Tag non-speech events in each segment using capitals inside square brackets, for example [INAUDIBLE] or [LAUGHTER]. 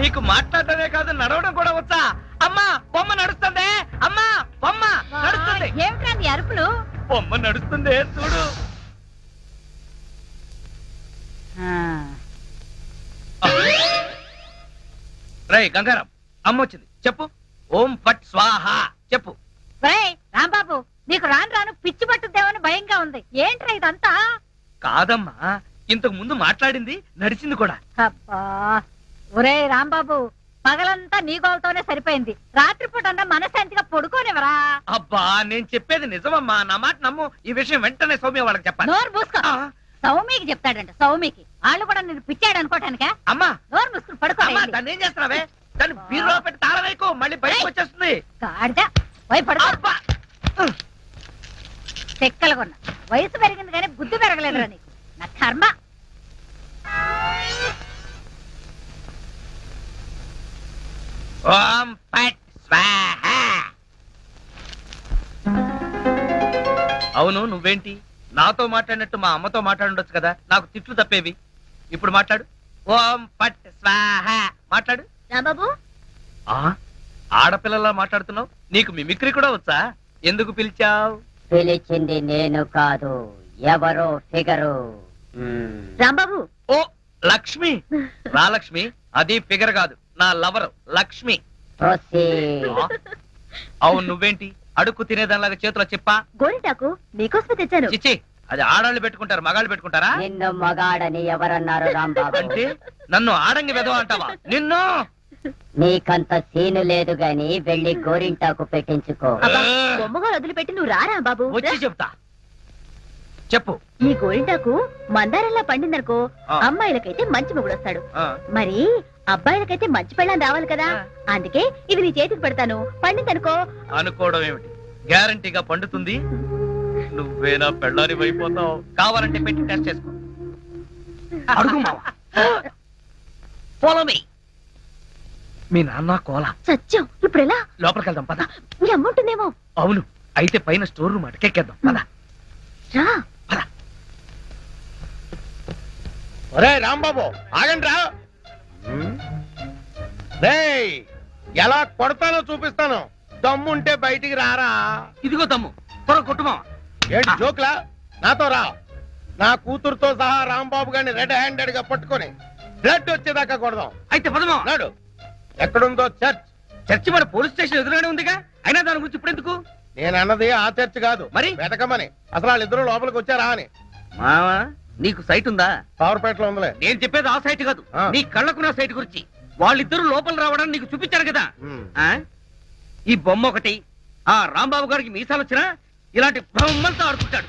నీకు మాట్లాడటమే కాదు నడవడం కూడా వచ్చా. అమ్మా బొమ్మ నడుస్తుంది. అమ్మా బొమ్మ నడుస్తుంది. ఏమిట్రా నీ అరుపులు? బొమ్మ నడుస్తుంది చూడు. రై గంగారం అమ్మ వచ్చింది చెప్పు. ఓం ఫట్ స్వాహ. చెప్పు. రాంబాబు నీకు రాను రాను పిచ్చి పట్టుద్దేమని భయంగా ఉంది. ఏంట్రా ఇదంతా? కాదమ్మా ఇంతకు ముందు మాట్లాడింది నడిచింది కూడా. అబ్బా ఒరేయ్ రాంబాబు పగలంతా నీ గోలతోనే సరిపోయింది. రాత్రిపూట అన్నా మనశాంతిగా పడుకోనివరా అబ్బా నేను చెప్పేది నిజమమ్మా. నా మాట నమ్ము. ఈ విషయం వెంటనే సౌమ్య వాళ్ళకి చెప్పాలి. నోరు మూసుకో. ఆ, సౌమికి చెప్తాడంట సౌమికి వాళ్ళు కూడా నేను పిచ్చాడు అనుకోటానికా? అమ్మా. నోరు మూసుకుని పడుకో అమ్మా దాన్ని ఏం చేస్తున్నావే? దాన్ని బీరులో పెట్టి తాళం వేయకు. మళ్ళీ బయటకు వచ్చేస్తుంది. గాడిద పోయి పడుకో. అబ్బా! వయసు పెరిగింది కానీ బుద్ధి పెరగలేదురా నీకు. నా కర్మ. ఓం ఫట్ స్వాహ. అవును నువ్వేంటి? నాతో మాట్లాడినట్టు మా అమ్మతో మాట్లాడుండొచ్చు కదా. నాకు తిట్లు తప్పేవి. ఇప్పుడు మాట్లాడు. ఓం ఫట్ స్వాహ. మాట్లాడు. రాంబాబు ఆ ఆడపిల్లలా మాట్లాడుతున్నావు? నీకు మిమిక్రీ కూడా వచ్చా? ఎందుకు పిలిచావు? పిలిచింది నేను కాదు. ఎవరో ఫిగరు. రాంబాబు. ఓ లక్ష్మి. రా లక్ష్మి అది ఫిగర్ కాదు. నా లవర్ లక్ష్మి? అవును నువ్వేంటి? అడుక్కు తినేదానిలాగా చేతిలో చెప్పా? గోరింటాకు నీకోసమే తెచ్చాను. చిచ్చి అది ఆడాళ్ళు పెట్టుకుంటారు మగాళ్ళు పెట్టుకుంటారా? నిన్ను మగాడని ఎవరన్నారు రాంబాబు? అంటే నన్ను ఆడంగి వెదవ అంటావా? నిన్ను! నీకంత సీను లేదు గాని వెళ్ళి గోరింటాకు పెట్టించుకో. అబ్బా, బొమ్మగా వదిలిపెట్టి నువ్వు రారా బాబు? వచ్చి చెప్తా. చెప్పు. ఈ గోరింటాకు మందారంలా పండిందనుకో. అమ్మాయిలకైతే మంచి మొగుడు వస్తాడు మరి అబ్బాయిలకైతే మంచి పెళ్ళాం రావాలి కదా. అందుకే ఇది నీ చేతికి పెడతాను. పండిందనుకో. అనుకోవడం ఏమిటి గ్యారంటీగా పండుతుంది. నువ్వేనా పెళ్ళారి అయిపోతావు కావాలంటే పెట్టి టెస్ట్ చేసుకో. అడుగు. మీ నాన్న కోల. సత్యం. ఇప్పుడు ఎలా లోపలికి వెళ్దాం పద నీ అమ్ముంటుందేమో అవును. అయితే పైన స్టోర్ రూమ్ అటకెక్కేద్దాం పద. రా. ఒరే రాంబాబు ఆగండి రా రేయ్ ఎలా కొడతానో చూపిస్తాను. దమ్ముంటే బయటికి రారా? ఇదిగో తమ్ము త్వర ఏంటి జోక్లా? నాతో రా. నా కూతురుతో సహా రాంబాబు గారిని రెడ్ హ్యాండెడ్గా పట్టుకొని బ్లడ్ వచ్చేదాకా కొడదాం. అయితే పదమా నాడు. ఎక్కడుందో చర్చ్ చర్చి మన పోలీస్ స్టేషన్ ఎదురుగానే ఉందిగా? అయినా దాని గురించి ఇప్పుడు ఎందుకు? నేను అన్నది ఆ చర్చ్ కాదు. మరి? వెతకమని. అసలు వాళ్ళిద్దరూ లోపలికి వచ్చారా అని. మావా నీకు సైట్ ఉందా? పవర్పేటలో ఉందిలే. నేను చెప్పేది ఆ సైట్ కాదు. ఆ. నీ కళ్ళకున్న సైట్ గురించి. వాళ్ళిద్దరూ లోపల రావడానికి నీకు చూపించారు కదా. ఉమ్. ఆ? ఈ బొమ్మ ఒకటి ఆ రాంబాబు గారికి మీసాలు వచ్చినా ఇలాంటి బ్రహ్మంతో ఆడుకుంటాడు.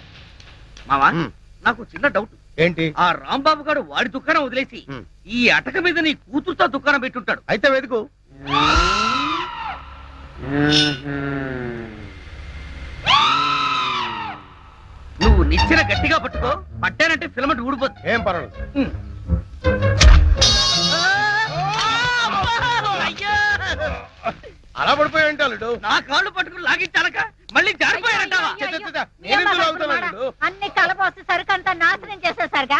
మావా ఉమ్. నాకు చిన్న డౌట్ ఏంటి? ఆ రాంబాబు గారు వాడి దుకాణం వదిలేసి ఉమ్. ఈ అటక మీద నీ కూతురుతో దుకాణం పెట్టుంటాడు. అయితే వెతుకు. నువ్వు నిచ్చిన గట్టిగా పట్టుకో పట్టానంటే ఫిలమెంట్ ఊడిపోద్ది. ఏం పర్వాలేదు! అలా పడిపోయి ఉంటాడు నా కాళ్ళు పట్టుకుని లాగించాలక మళ్ళీ జారిపోయారంటావా? చెత్త, చెత్త, చెత్త. నేనెందుకు లాగుతాను అన్ని కలపోసి సరుకంతా నాశనం చేసేసరిగా?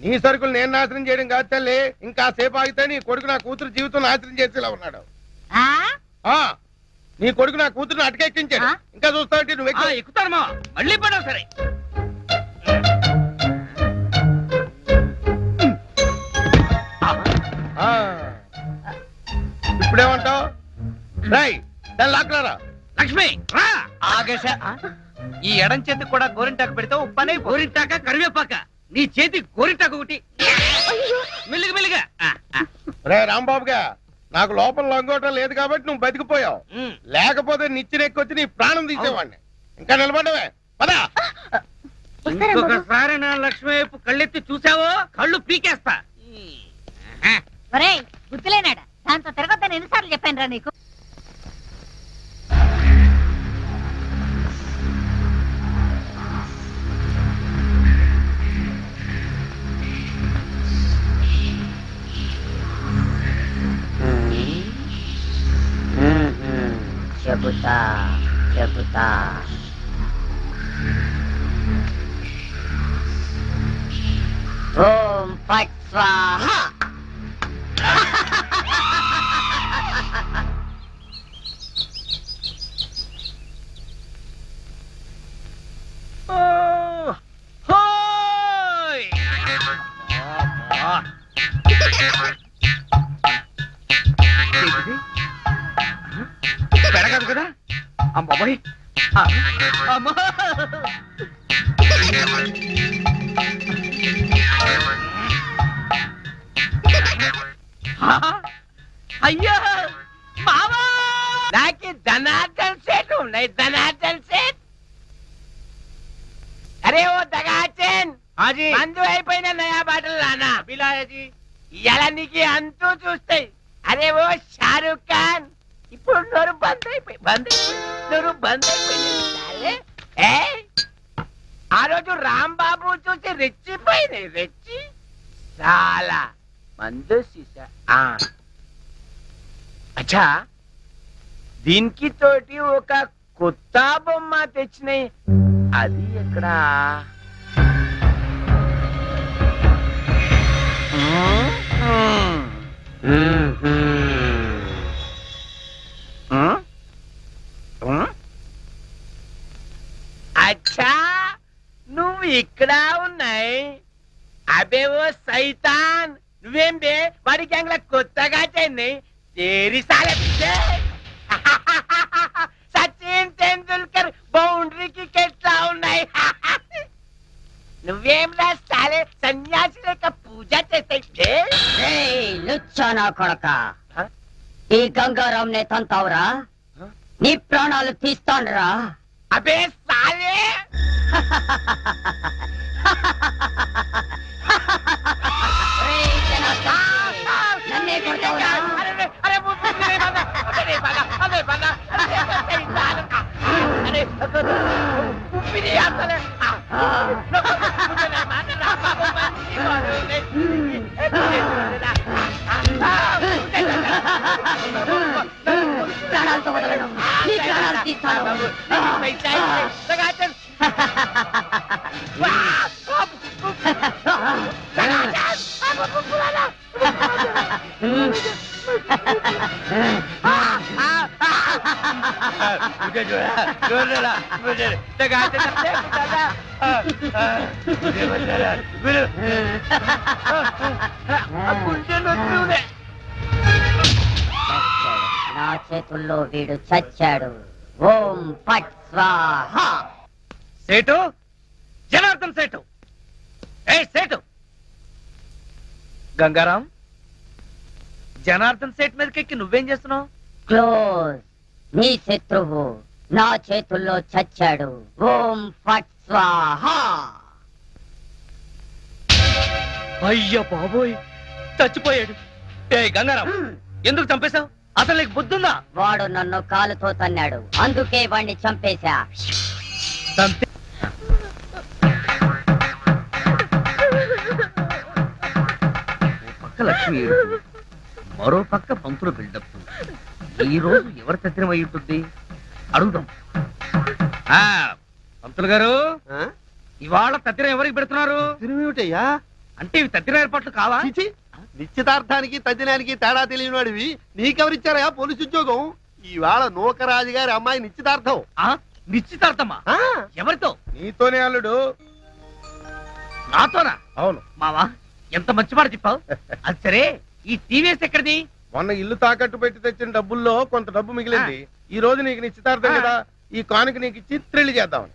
నీ సరుకులు నేను నాశనం చేయడం కాదు తల్లి. ఇంకా సేపు ఆగితే నీ కొడుకు నా కూతురు జీవితం నాశనం చేసేలా ఉన్నాడు. ఆ? ఆ. నీ కొడుకు నా కూతురుని అటకెక్కించాడు? ఇంకా చూస్తావంటే నువ్వు ఎక్కుతాను మా మళ్ళీ పడవు సరే ఆ. ఇప్పుడేమంటావు? రై దాన్ని లాక్కలారా లక్ష్మి రా. ఆగేశ ఈ ఎడం చేతికి కూడా గోరింటాకు పెడితే ఉప్పనే గోరింటాక కరివేపాక. నీ చేతి గోరింటాకు ఒకటి. మెల్లిగా మెల్లిగా. రే రాంబాబుగా. నాకు లోపల లొంగోటం లేదు కాబట్టి నువ్వు బతికిపోయావు. లేకపోతే నిచ్చినెక్కొచ్చి నీ ప్రాణం తీసేవాడిని. ఇంకా నిలబడవే పదా. ఇంకొకసారి నా లక్ష్మి వైపు కళ్ళెత్తి చూసావో? కళ్ళు పీకేస్తా. గుర్తులేనాడా? దాంతో తిరగద్దని ఎన్నిసార్లు చెప్పాను రా నీకు? చెబుతా చెబుతా ఓం పట్ స్వాహ అమ్మా. అయ్యా మామా నాకు ధనార్దన్ సేట్ ఉన్నాయి ధనార్దన్ సేట్. అరే ఓ దగాచన్ హాజీ మందు అయిపోయిన నయా బాటలు రానా బిలాయజీ ఇలా నీకు అంతూ చూస్తాయి. అరే ఓ షారూక్ ఖాన్. ఇప్పుడు నోరు బంద్ అయిపోయి బంద్ అయిపోయి నోరు బంద్ అయిపోయింది సరే? ఏయ్, ఆ రోజు రాంబాబు చూసి రెచ్చిపోయింది రెచ్చి? చాలా. మందు సీసా. ఆ. అచ్చా దీనికి తోటి ఒక కొత్త బొమ్మ తెచ్చినాయి. అది ఎక్కడ? అచ్చా నువ్వు ఇక్కడ ఉన్నాయి. అబే ఓ సైతాన్. నువ్వేం బే? వాడి గ్యాంగ్ కొత్తగా చెన్నై తేరి సాలే పిచ్చే. [LAUGHS] సచిన్ టెండూల్కర్ బౌండరీకి ఎట్లా ఉన్నాయి? [LAUGHS] నువ్వేం రా సాలే సన్యాసి లేక పూజ చేస్తాయి ఏయ్, లుచ్చా నా కొడక? ఈ గంగారాం నే తంతావురా? హ? నీ ప్రాణాలు తీస్తానురా. అబే సాలే [LAUGHS] Udah నా చేతుల్లో వీడు చచ్చాడు. ఓం పట్ స్వాహ. సేటు? సేటు. ఏ సేటు. గంగారాం జనార్దన్ సేట్ మీదకెక్కి నువ్వేం చేస్తున్నావు? క్లోజ్. నీ శత్రువు నా చేతుల్లో చచ్చాడు. ఓం ఫట్ స్వాహ. అయ్య బాబోయ్ చచ్చిపోయాడు. ఏ గంగారాం ఎందుకు చంపేశావు? అసలు నీకు బుద్ధుందా? వాడు నన్ను కాలుతో తన్నాడు. అందుకే వాణ్ణి చంపేశా. చంపే పక్క లక్ష్మి ఏడుపు, మరో పక్క పంతులు బిల్డప్ ఈ రోజు ఎవరి తత్రం అయి ఉంటుంది? అడుగుదాం. పంతులు గారు ఇవాళ తత్తిరం ఎవరికి పెడుతున్నారు? తిరుమిటయ్యా అంటే ఇవి తత్తిరం ఏర్పాట్లు కావా? నిశ్చితార్థానికి తద్దినానికి తేడా తెలియని వాడివి నీకెవరిచ్చారయా పోలీసు ఉద్యోగం? ఇవాళ నూకరాజు గారి అమ్మాయి నిశ్చితార్థం. నిశ్చితార్థమా? ఆ, ఎవరితో? నీతోనే అల్లుడు. నాతోనా? అవును. మావా ఎంత మంచి మాట చెప్పావు. [LAUGHS] అది సరే ఈ టీవీఎస్ ఎక్కడిది? మొన్న ఇల్లు తాకట్టు పెట్టి తెచ్చిన డబ్బుల్లో కొంత డబ్బు మిగిలింది. ఈ రోజు నీకు నిశ్చితార్థం. కదా? ఈ కానుక నీకు ఇచ్చి త్రిల్లి చేద్దామని.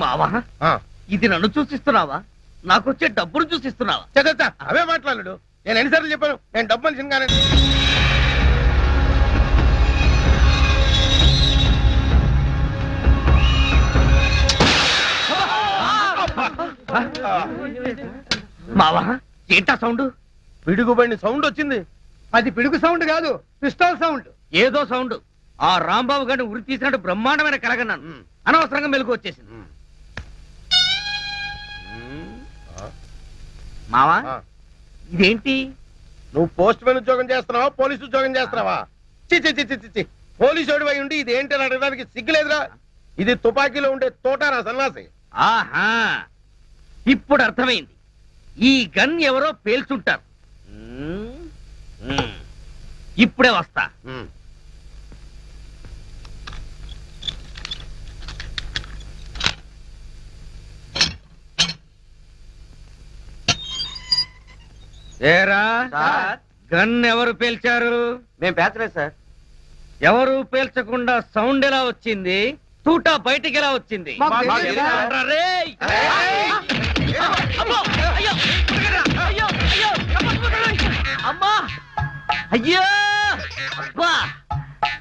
మావా? ఇది నన్ను చూసిస్తున్నావా? నాకు వచ్చే డబ్బును చూసిస్తున్నావా? చచ్చా అవే మాట్లాడు నేను ఎన్నిసార్లు చెప్పాను నేను డబ్బు మనిషిని కానీ మావా ఏంటా సౌండ్? పిడుగుబడిన సౌండ్ వచ్చింది. అది పిడుగు సౌండ్ కాదు పిస్టల్ సౌండ్. ఏదో సౌండ్. ఆ రాంబాబు గారిని ఉరి తీసినట్టు బ్రహ్మాండమైన కలగన్నాను. అనవసరంగా మెలకు వచ్చేసింది. మావా. ఇదేంటి? నువ్వు పోస్ట్ మ్యాన్ ఉద్యోగం చేస్తున్నావా పోలీసు ఉద్యోగం చేస్తున్నావా? చి చి చి చి, చి చి. పోలీసు అయి ఉండి ఇది ఏంటి అని అడగడానికి సిగ్గులేదురా. ఇది తుపాకీలో ఉండే తోటారా సన్నాసి? ఆహా ఇప్పుడు అర్థమైంది. ఈ గన్ ఎవరో పేల్చుంటారు. ఇప్పుడే వస్తా. ఏరా? గన్ ఎవరు పేల్చారు? మేము పేర్చలేదు సార్. ఎవరు పేల్చకుండా సౌండ్ ఎలా వచ్చింది? తూటా బయటికి ఎలా వచ్చింది? అయ్యో! అబ్బా!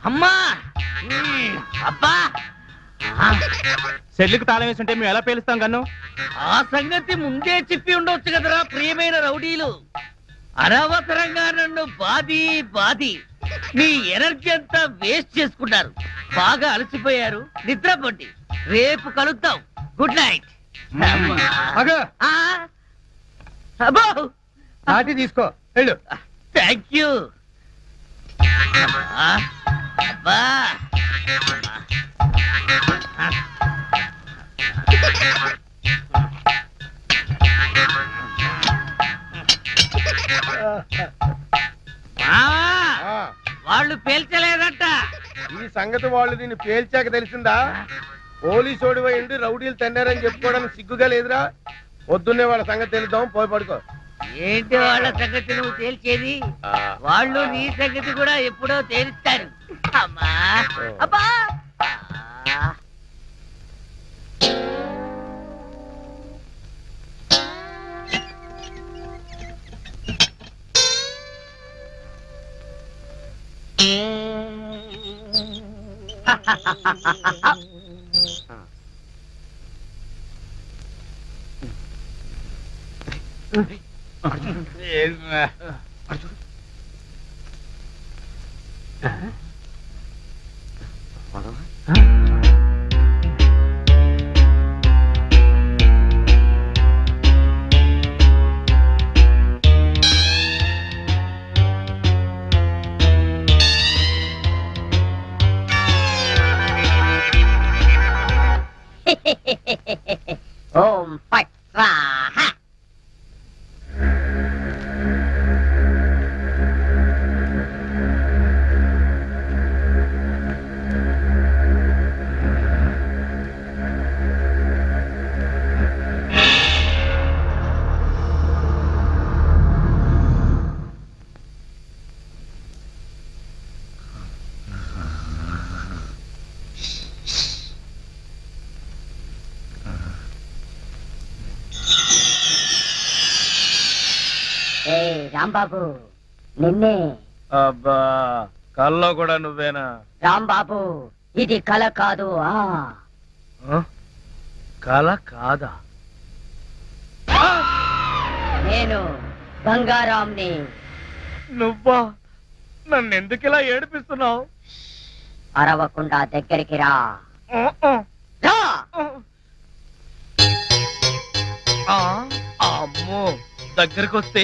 అమ్మా! ఉమ్, అబ్బా! ఆ, సెల్లుకు తాళం వేస్తుంటే మేము ఎలా పేలుస్తాం కన్ను? ఆ సంగతి ముందే చెప్పి ఉండొచ్చు కదరా ప్రియమైన రౌడీలు. అనవసరంగా నన్ను బాది బాది మీ ఎనర్జీ అంతా వేస్ట్ చేసుకున్నారు. బాగా అలసిపోయారు. నిద్రపోండి. రేపు కలుద్దాం. Good night. అగ అబ్బో! నాటి తీసుకో. వెళ్ళు. Thank you. అబ్బా! వాళ్ళు పేల్చలేదట. ఈ సంగతి వాళ్ళు నిన్ను పేల్చాక తెలిసిందా? పోలీసు ఓడిపోయి ఉండి రౌడీలు తన్నారని చెప్పుకోవడానికి సిగ్గుగా లేదురా? పొద్దున్నే వాళ్ళ సంగతి తెలుద్దాం పోయి పడుకో. ఏంటి వాళ్ళ సంగతి నువ్వు తేల్చేది? వాళ్ళు నీ సంగతి కూడా ఎప్పుడో తేలుస్తారు. అమ్మా. అబ్బా. ఆ. ఓం రాంబాబు. నిన్నే అబ్బా కల్లో కూడా నువ్వేనా? రాంబాబు ఇది కల కాదు ఆ? కల కాదా? నేను గంగారాంని నువ్వా? నన్ను ఎందుకు ఇలా ఏడిపిస్తున్నావు? అరవకుండా దగ్గరికి రా. రా! అమ్మో దగ్గరికి వస్తే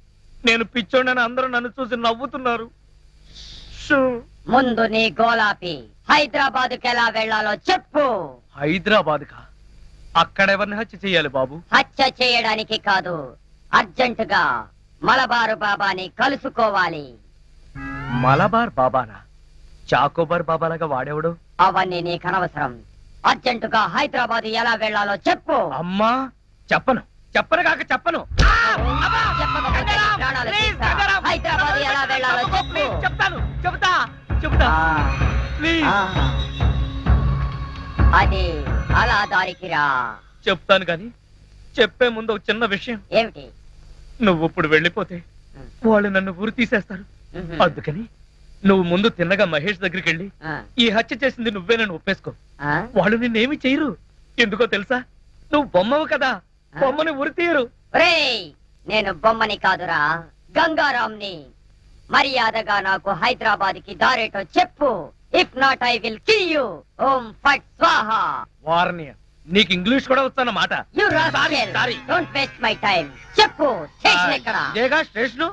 నేను పిచ్చోడని అందరూ నన్ను చూసి నవ్వుతున్నారు. ముందు నీ గోలాపి హైదరాబాద్కి ఎలా వెళ్ళాలో చెప్పు. హైదరాబాద్ కా అక్కడ ఎవరిని హత్య చేయాలి బాబు? హత్య చేయడానికి కాదు అర్జెంటుగా మలబారు బాబాని కలుసుకోవాలి. మలబార్ బాబానా? చాకోబార్ బాబాలాగా వాడేవాడు? అవన్నీ నీకు అనవసరం అర్జెంటుగా హైదరాబాద్ ఎలా వెళ్ళాలో చెప్పు. అమ్మా చెప్పను. చెప్పను కాక చెప్పను. అది అలా దారికి రా చెప్తాను కానీ చెప్పే ముందు ఒక చిన్న విషయం. ఏమిటి? నువ్వు ఇప్పుడు వెళ్ళిపోతే వాళ్ళు నన్ను ఊరు తీసేస్తారు. అందుకని నువ్వు ముందు తిన్నగా మహేష్ దగ్గరికి వెళ్ళి ఈ హత్య చేసింది నువ్వేనని ఒప్పేసుకో. ఆ? వాళ్ళు నిన్నేమి చేయరు. ఎందుకో తెలుసా? నువ్వు బొమ్మవు కదా. బొమ్మని ఉరి తీయరు. నేను బొమ్మని కాదురా. గంగారాంని మర్యాదగా నాకు హైదరాబాద్కి దారేటో చెప్పు. If not I will kill you ఓం ఫట్ స్వాహ. వారిని. నీకు ఇంగ్లీష్ కూడా వస్తానమాట you Sorry, sorry. Don't waste my time చెప్పు. స్టేషన్ ఎక్కడ? ఇదేగా? స్టేషను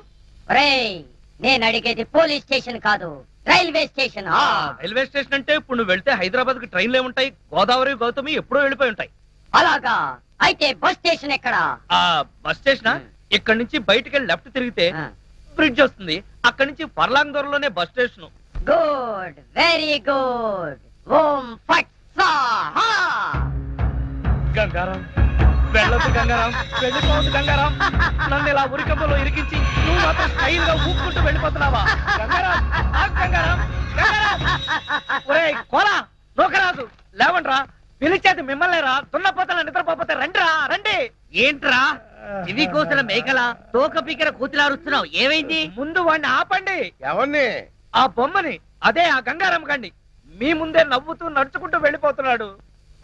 ఒరేయ్ నేను అడిగేది పోలీస్ స్టేషన్ కాదు. Railway station. ఆ, రైల్వే స్టేషన్ అంటే ఇప్పుడు నువ్వు వెళ్తే హైదరాబాద్కి ట్రైన్లు ఏముంటాయి? గోదావరి గౌతమి ఎప్పుడో వెళ్ళిపోయి ఉంటాయి. అలాగా. అయితే బస్ స్టేషన్ ఎక్కడ? ఆ బస్ స్టేషన్? ఇక్కడ నుంచి బయటికి వెళ్ళి లెఫ్ట్ తిరిగితే బ్రిడ్జ్ వస్తుంది. అక్కడ నుంచి ఫర్లాంగ్ దూరంలోనే bus station. Good very good. ఓం ఫట్ గంగారాం వెళ్ళొద్దు గంగారాం వెళ్ళిపోవద్దు గంగారాం. నన్ను ఇలా ఉరికంపలో ఇరికించి నువ్వు మాత్రం స్టైల్గా ఊపుకుంటూ వెళ్ళిపోతున్నావా? గంగారాం ఆగు గంగారాం గంగారాం. ఒరేయ్ కోలా నూకరాజు లేవండ్రా. పిలిచేది మిమ్మల్ని రా. దున్నపోతల నిద్రపోతే రండిరా రండి. ఏంట్రా? ఇవి కోసిన మేకల? తోక పీకర కూతులారుస్తున్నావు ఏమైంది? ముందు వాడిని ఆపండి. ఎవరిని ఆ బొమ్మని అదే ఆ గంగారాం కండి మీ ముందే నవ్వుతూ నడుచుకుంటూ వెళ్ళిపోతున్నాడు.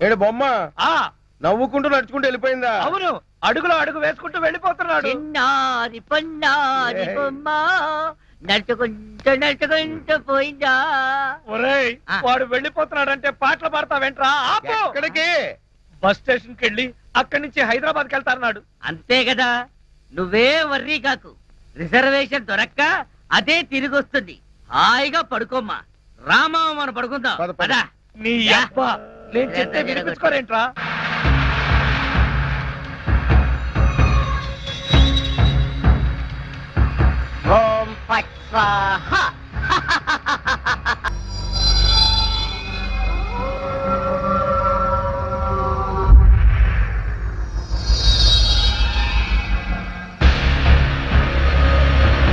ఏడు బొమ్మ? ఆ. నవ్వుకుంటూ నడుచుకుంటూ వెళ్ళిపోయిందా? అవును. అడుగులో అడుగు వేసుకుంటూ వెళ్ళిపోతున్నాడు. చిన్నారి పొన్నారి బొమ్మ. నడుచుకుంటూ నడుచుకుంటూ పోయిందా? ఒరేయ్ ఆ. వాడు వెళ్ళిపోతున్నాడంటే పాటలు పాడతావేంట్రా ఆపు. ఎక్కడికి? బస్ స్టేషన్కి వెళ్ళి అక్కడి నుంచి హైదరాబాద్కి వెళ్తారన్నాడు అంతే కదా. నువ్వే వర్రీ కాకు. రిజర్వేషన్ దొరక్క అదే తిరిగి వస్తుంది హాయిగా పడుకోమ్మా. రామా మనం పడుకుందాం. పద, పద. పదా. నీ యా. అబ్బా నేను చెప్తే వినిపించుకోరేంట్రా? స్వాహ.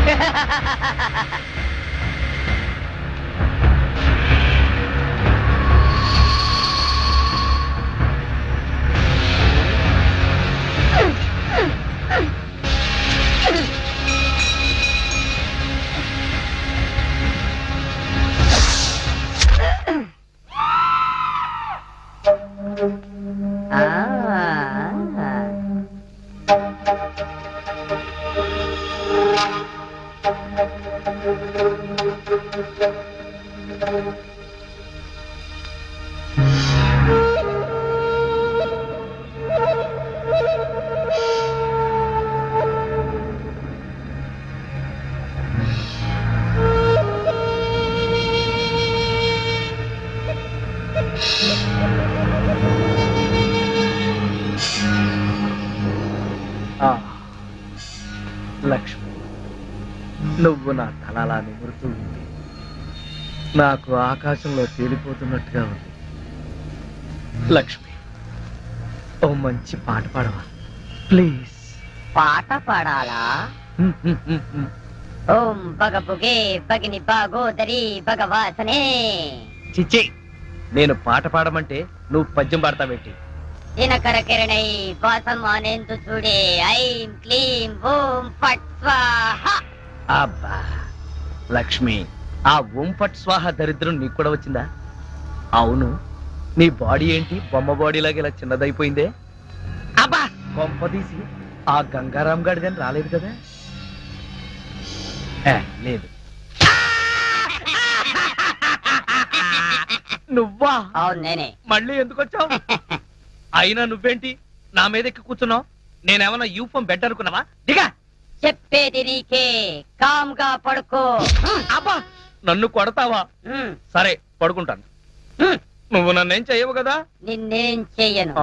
ha ha ha ha నాకు ఆకాశంలో తేలిపోతున్నట్టుగా ఉంది. లక్ష్మి ఓ మంచి పాట పాడవా? ప్లీజ్. పాట పాడాలా? ఓం బగబుగే బగిని బాగోదరి భగవాసనే. చిచ్చి నేను పాట పాడమంటే నువ్వు పద్యం పాడతావేంటి? దినకర కిరణై వాసమానేందు చూడే. ఐం క్లీం ఓం ఫట్ స్వాహ. అబ్బా లక్ష్మి ఆ ఓంపట్ స్వాహ దరిద్రం నీకు కూడా వచ్చిందా? అవును. నీ బాడీ ఏంటి? బొమ్మ బాడీ లాగా ఇలా చిన్నదైపోయిందే? అబ్బా! కొంపదీసి ఆ గంగారాం గడిదని రాలేదు కదా? లేదు. నువ్వా? అవును నేనే. మళ్ళీ ఎందుకు వచ్చావు? [LAUGHS] అయినా నువ్వేంటి? నా మీద ఎక్కి కూర్చున్నావు? నేనేమన్నా యూఫం బెడ్ అనుకున్నావా? దిగా! చెప్పేది నీకే. కామ్గా పడుకో. అబ్బా! నన్ను కొడతావా? సరే పడుకుంటాను. నువ్వు నన్నేం చెయ్యవు కదా? నిన్నేం చెయ్యను.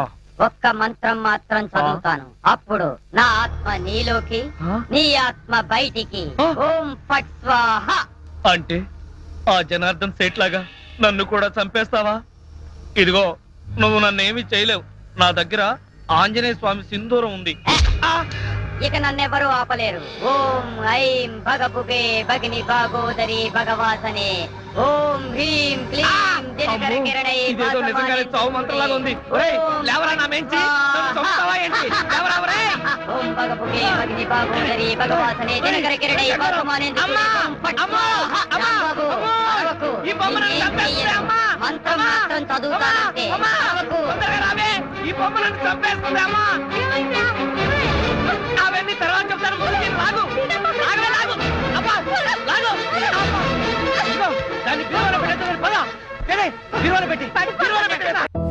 ఒక్క మంత్రం మాత్రం చదువుతాను. అప్పుడు నా ఆత్మ నీలోకి? నీ ఆత్మ బయటికి. ఆ. ఓం ఫట్ స్వాహ. అంటే ఆ జనార్దన్ సేట్ లాగా నన్ను కూడా చంపేస్తావా? ఇదిగో నువ్వు నన్నేమి చేయలేవు. నా దగ్గర ఆంజనేయ స్వామి సింధూరం ఉంది! ఇక నన్నెవరూ ఆపలేరు ఓం ఐం భగభుగే భగిని భాగోదరి భగవాసనే ఓం హ్రీం క్లీం దినకర కిరణై ఇదేదో నిజంగానే చావు మంత్రలాగా ఉంది ఒరేయ్, లేవరా నా మెంచి చంపుతావా ఏంటి లేవరా ఒరేయ్. ఓం భగిని భాగోదరి భగవాసనే దినకర కిరణై అమ్మా! అమ్మా! అమ్మా! ఈ బొమ్మను చంపేస్తుంది. అమ్మా! మంత్రం అమ్మా! మాత్రం చదువుతానంతే అమ్మా! అరవకు. తొందరగా రావే. ఈ బొమ్మ నన్ను చంపేస్తుంది, అమ్మా. అవన్నీ తర్వాత చెప్తాను. ముందు మీరు లాగు. లాగలే, లాగు. అబ్బా లాగు. ఇదిగో, దాన్ని బీరువాలో పెట్టేద్దాం, పద. ఏలే, బీరువాలో పెట్టి.